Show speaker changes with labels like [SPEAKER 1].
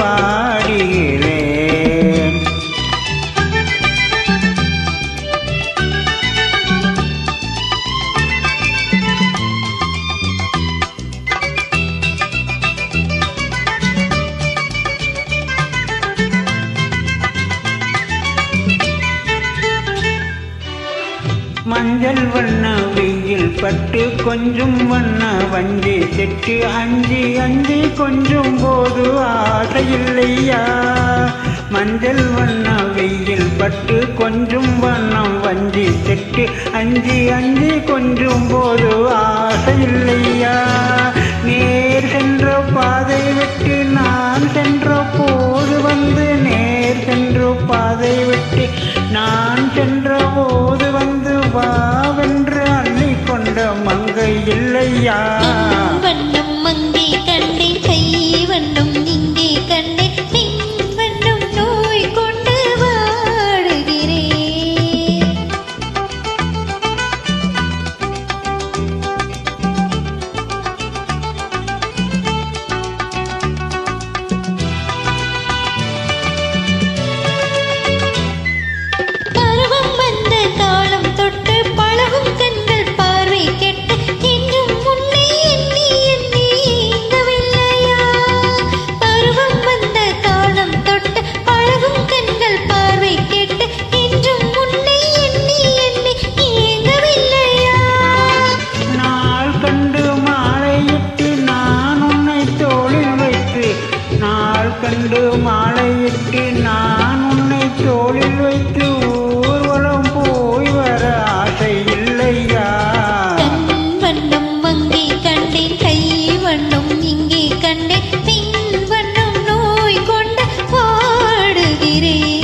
[SPEAKER 1] கண்டு மஞ்சள் வண்ண வெயில் பட்டு கொஞ்சம் வண்ண வஞ்சி செட்டு அஞ்சி அஞ்சி கொஞ்சம் போது ஆசையில்லையா? மஞ்சள் வண்ண வெயில் பட்டு கொஞ்சம் வண்ணம் வஞ்சி செட்டு அஞ்சி அஞ்சி கொஞ்சம் போது ஆசையில்லையா? நேர் சென்ற பாதை விட்டு நான் சென்ற போது வந்து நேர் சென்ற பாதை விட்டு நான் சென்ற போது வந்து வாவென்று அன்னை கொண்ட மங்கை இல்லையா?
[SPEAKER 2] வண்ணம் மங்கை கண்டே கை வண்ணம் இங்கே கண்டே வண்ணம் நோய் கொண்டு வாடுகிறேன் பருவம் வந்த காலம் வண்ணம் கண்டேன் கை வண்ணம் இங்கே கண்டேன் பின் வண்ணம் நோய் கொண்டு
[SPEAKER 1] பாடுகிறேன்.